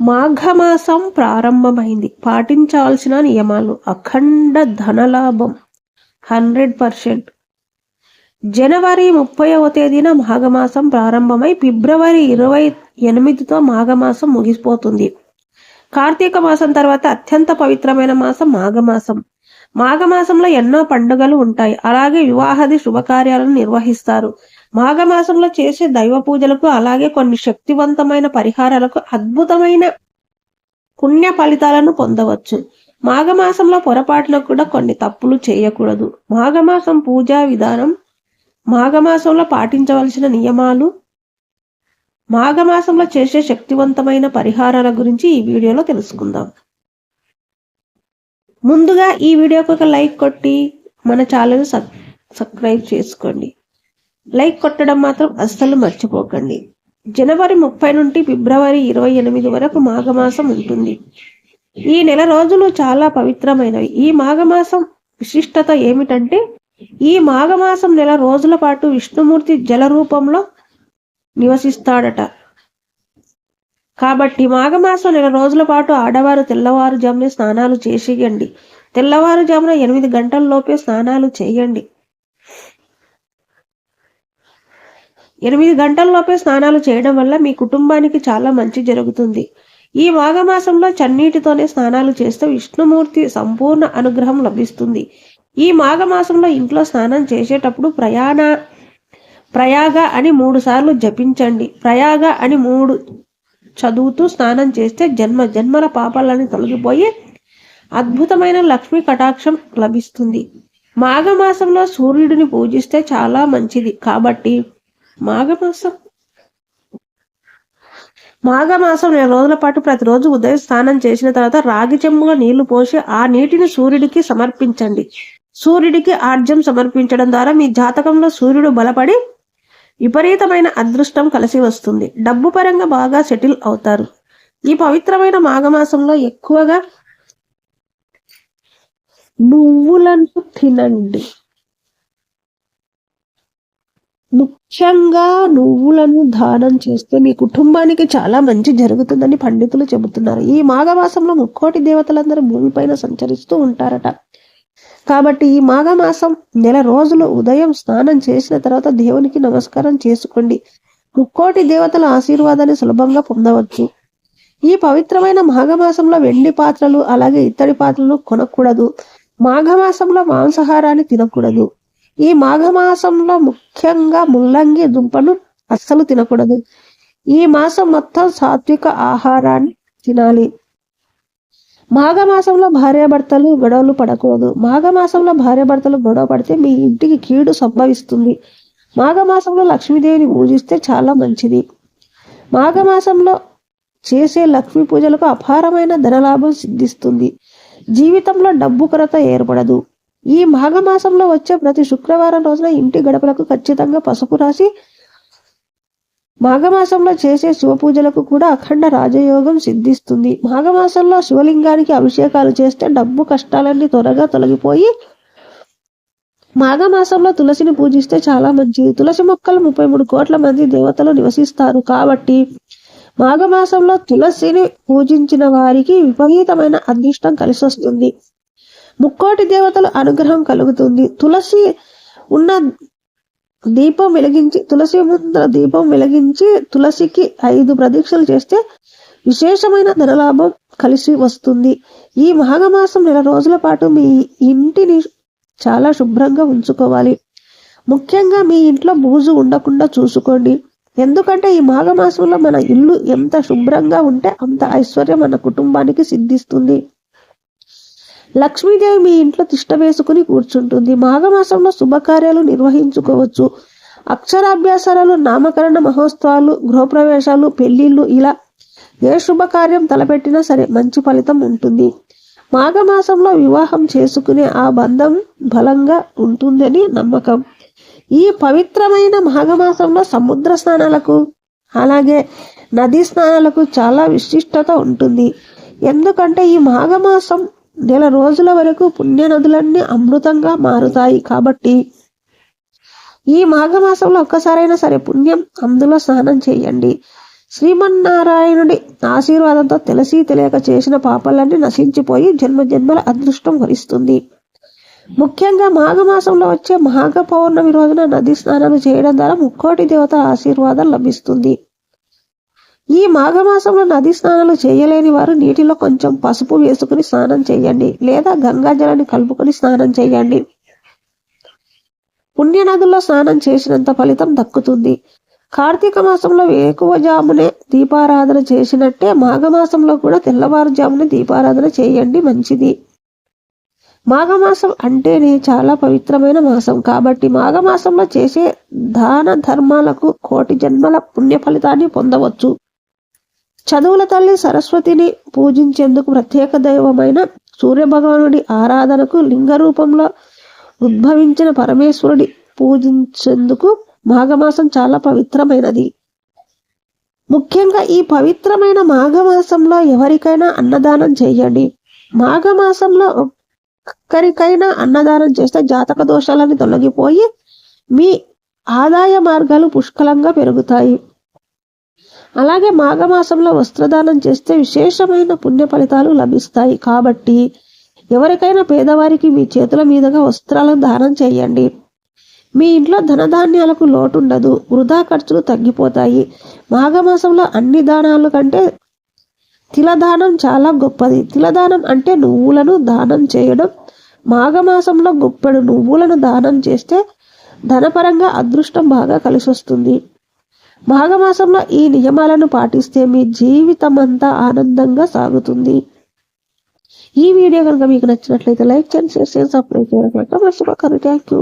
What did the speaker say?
మాఘమాసం ప్రారంభమైంది. పాటించాల్సిన నియమాలు. అఖండ ధనలాభం. Hundred percent. జనవరి ముప్పైవ తేదీన మాఘమాసం ప్రారంభమై ఫిబ్రవరి ఇరవై ఎనిమిదితో మాఘమాసం ముగిసిపోతుంది. కార్తీక మాసం తర్వాత అత్యంత పవిత్రమైన మాసం మాఘమాసం. మాఘమాసంలో ఎన్నో పండుగలు ఉంటాయి. అలాగే వివాహాది శుభకార్యాలను నిర్వహిస్తారు. మాఘమాసంలో చేసే దైవ పూజలకు అలాగే కొన్ని శక్తివంతమైన పరిహారాలకు అద్భుతమైన పుణ్య ఫలితాలను పొందవచ్చు. మాఘమాసంలో పొరపాటున కూడా కొన్ని తప్పులు చేయకూడదు. మాఘమాసం పూజా విధానం మాఘమాసంలో పాటించవలసిన నియమాలు మాఘమాసంలో చేసే శక్తివంతమైన పరిహారాల గురించి ఈ వీడియోలో తెలుసుకుందాం. ముందుగా ఈ వీడియోకి ఒక లైక్ కొట్టి మన ఛానల్ సబ్స్క్రైబ్ చేసుకోండి. లైక్ కొట్టడం మాత్రం అస్సలు మర్చిపోకండి. జనవరి ముప్పై నుండి ఫిబ్రవరి ఇరవై ఎనిమిది వరకు మాఘమాసం ఉంటుంది. ఈ నెల రోజులు చాలా పవిత్రమైనవి. ఈ మాఘమాసం విశిష్టత ఏమిటంటే ఈ మాఘమాసం నెల రోజుల పాటు విష్ణుమూర్తి జల రూపంలో నివసిస్తాడట. కాబట్టి మాఘమాసం నెల రోజుల పాటు ఆడవారు తెల్లవారుజామునే స్నానాలు చేసేయండి. తెల్లవారుజామున ఎనిమిది గంటల్లోపే స్నానాలు చేయండి. ఎనిమిది గంటల్లోపే స్నానాలు చేయడం వల్ల మీ కుటుంబానికి చాలా మంచి జరుగుతుంది. ఈ మాఘమాసంలో చన్నీటితోనే స్నానాలు చేస్తే విష్ణుమూర్తి సంపూర్ణ అనుగ్రహం లభిస్తుంది. ఈ మాఘమాసంలో ఇంట్లో స్నానం చేసేటప్పుడు ప్రయాణ ప్రయాగ అని మూడు సార్లు జపించండి. ప్రయాగ అని మూడు చదువుతూ స్నానం చేస్తే జన్మ జన్మల పాపాలని తొలగిపోయి అద్భుతమైన లక్ష్మీ కటాక్షం లభిస్తుంది. మాఘమాసంలో సూర్యుడిని పూజిస్తే చాలా మంచిది. కాబట్టి మాఘమాసం. మాఘమాసం నెల రోజుల పాటు ప్రతిరోజు ఉదయం స్నానం చేసిన తర్వాత రాగి చెంబుగా నీళ్ళు పోసి ఆ నీటిని సూర్యుడికి సమర్పించండి. సూర్యుడికి ఆర్జం సమర్పించడం ద్వారా మీ జాతకంలో సూర్యుడు బలపడి విపరీతమైన అదృష్టం కలిసి వస్తుంది. డబ్బు పరంగా బాగా సెటిల్ అవుతారు. ఈ పవిత్రమైన మాఘమాసంలో ఎక్కువగా నువ్వులను తినండి. ముఖ్యంగా నువ్వులను దానం చేస్తే మీ కుటుంబానికి చాలా మంచి జరుగుతుందని పండితులు చెబుతున్నారు. ఈ మాఘమాసంలో ముక్కోటి దేవతలందరూ భూమిపైన సంచరిస్తూ ఉంటారట. కాబట్టి ఈ మాఘమాసం నెల రోజులు ఉదయం స్నానం చేసిన తర్వాత దేవునికి నమస్కారం చేసుకోండి. ముక్కోటి దేవతల ఆశీర్వాదాన్ని సులభంగా పొందవచ్చు. ఈ పవిత్రమైన మాఘమాసంలో వెండి పాత్రలు అలాగే ఇత్తడి పాత్రలు కొనకూడదు. మాఘమాసంలో మాంసాహారాన్ని తినకూడదు. ఈ మాఘమాసంలో ముఖ్యంగా ముల్లంగి దుంపను అస్సలు తినకూడదు. ఈ మాసం మొత్తం సాత్విక ఆహారాన్ని తినాలి. మాఘమాసంలో భార్యాభర్తలు గొడవలు పడకూడదు. మాఘమాసంలో భార్యాభర్తలు గొడవ పడితే మీ ఇంటికి కీడు సంభవిస్తుంది. మాఘమాసంలో లక్ష్మీదేవిని పూజిస్తే చాలా మంచిది. మాఘమాసంలో చేసే లక్ష్మీ పూజలకు అపారమైన ధనలాభం సిద్ధిస్తుంది. జీవితంలో డబ్బు కొరత ఏర్పడదు. ఈ మాఘమాసంలో వచ్చే ప్రతి శుక్రవారం రోజున ఇంటి గడపలకు ఖచ్చితంగా పసుపు రాసి మాఘమాసంలో చేసే శివ పూజలకు కూడా అఖండ రాజయోగం సిద్ధిస్తుంది. మాఘమాసంలో శివలింగానికి అభిషేకాలు చేస్తే డబ్బు కష్టాలన్నీ త్వరగా తొలగిపోయి మాఘమాసంలో తులసిని పూజిస్తే చాలా మంచిది తులసి మొక్కలు ముప్పై మూడు కోట్ల మంది దేవతలు నివసిస్తారు కాబట్టి మాఘమాసంలో తులసిని పూజించిన వారికి విపరీతమైన అదృష్టం కలిసి వస్తుంది ముక్కోటి దేవతల అనుగ్రహం కలుగుతుంది. తులసి ఉన్న దీపం వెలిగించి తులసి ముందర దీపం వెలిగించి తులసికి ఐదు ప్రదీక్షలు చేస్తే విశేషమైన ధనలాభం కలిసి వస్తుంది. ఈ మాఘమాసం నెల రోజుల పాటు మీ ఇంటిని చాలా శుభ్రంగా ఉంచుకోవాలి. ముఖ్యంగా మీ ఇంట్లో బూజు ఉండకుండా చూసుకోండి. ఎందుకంటే ఈ మాఘమాసంలో మన ఇల్లు ఎంత శుభ్రంగా ఉంటే అంత ఐశ్వర్యం మన కుటుంబానికి సిద్ధిస్తుంది. లక్ష్మీదేవి మీ ఇంట్లో తిష్ట వేసుకుని కూర్చుంటుంది. మాఘమాసంలో శుభకార్యాలు నిర్వహించుకోవచ్చు. అక్షరాభ్యాసాలు నామకరణ మహోత్సవాలు గృహప్రవేశాలు పెళ్ళిళ్ళు ఇలా ఏ శుభకార్యం తలపెట్టినా సరే మంచి ఫలితం ఉంటుంది. మాఘమాసంలో వివాహం చేసుకునే ఆ బంధం బలంగా ఉంటుందని నమ్మకం. ఈ పవిత్రమైన మాఘమాసంలో సముద్ర స్నానాలకు అలాగే నదీ స్నానాలకు చాలా విశిష్టత ఉంటుంది. ఎందుకంటే ఈ మాఘమాసం నెల రోజుల వరకు పుణ్య నదులన్నీ అమృతంగా మారుతాయి కాబట్టి ఈ మాఘమాసంలో ఒక్కసారైనా సరే పుణ్యం అందులో స్నానం చేయండి. శ్రీమన్నారాయణుడి ఆశీర్వాదంతో తెలిసి తెలియక చేసిన పాపాలన్నీ నశించిపోయి జన్మ జన్మల అదృష్టం వరిస్తుంది. ముఖ్యంగా మాఘమాసంలో వచ్చే మాఘ పౌర్ణమి రోజున నది స్నానాలు చేయడం ద్వారా ముక్కోటి దేవతల ఆశీర్వాదం లభిస్తుంది. ఈ మాఘమాసంలో నది స్నానాలు చేయలేని వారు నీటిలో కొంచెం పసుపు వేసుకుని స్నానం చేయండి లేదా గంగాజలాన్ని కలుపుకొని స్నానం చేయండి. పుణ్యనదుల్లో స్నానం చేసినంత ఫలితం దక్కుతుంది. కార్తీక మాసంలో వేకువజామునే దీపారాధన చేసినట్టే మాఘమాసంలో కూడా తెల్లవారుజామునే దీపారాధన చేయండి మంచిది. మాఘమాసం అంటేనే చాలా పవిత్రమైన మాసం. కాబట్టి మాఘమాసంలో చేసే దాన ధర్మాలకు కోటి జన్మల పుణ్య ఫలితాన్ని పొందవచ్చు. చదువుల తల్లి సరస్వతిని పూజించేందుకు ప్రత్యేక దైవమైన సూర్యభగవానుడి ఆరాధనకు లింగ రూపంలో ఉద్భవించిన పరమేశ్వరుడి పూజించేందుకు మాఘమాసం చాలా పవిత్రమైనది. ముఖ్యంగా ఈ పవిత్రమైన మాఘమాసంలో ఎవరికైనా అన్నదానం చేయండి. మాఘమాసంలో ఒక్కరికైనా అన్నదానం చేస్తే జాతక దోషాలని తొలగిపోయి మీ ఆదాయ మార్గాలు పుష్కలంగా పెరుగుతాయి. అలాగే మాఘమాసంలో వస్త్రదానం చేస్తే విశేషమైన పుణ్య ఫలితాలు లభిస్తాయి. కాబట్టి ఎవరికైనా పేదవారికి మీ చేతుల మీదుగా వస్త్రాలను దానం చేయండి. మీ ఇంట్లో ధనధాన్యాలకు లోటు ఉండదు వృధా ఖర్చులు తగ్గిపోతాయి. మాఘమాసంలో అన్ని దానాల కంటే తిలదానం చాలా గొప్పది. తిలదానం అంటే నువ్వులను దానం చేయడం. మాఘమాసంలో గొప్పెడు నువ్వులను దానం చేస్తే ధనపరంగా అదృష్టం బాగా కలిసి వస్తుంది మాఘమాసంలో ఈ నియమాలను పాటిస్తే మీ జీవితం అంతా ఆనందంగా సాగుతుంది. ఈ వీడియో కనుక మీకు నచ్చినట్లయితే లైక్ చేయండి షేర్ చేయండి సబ్స్క్రైబ్ చేయడం. మర్చిపోకండి థ్యాంక్ యూ.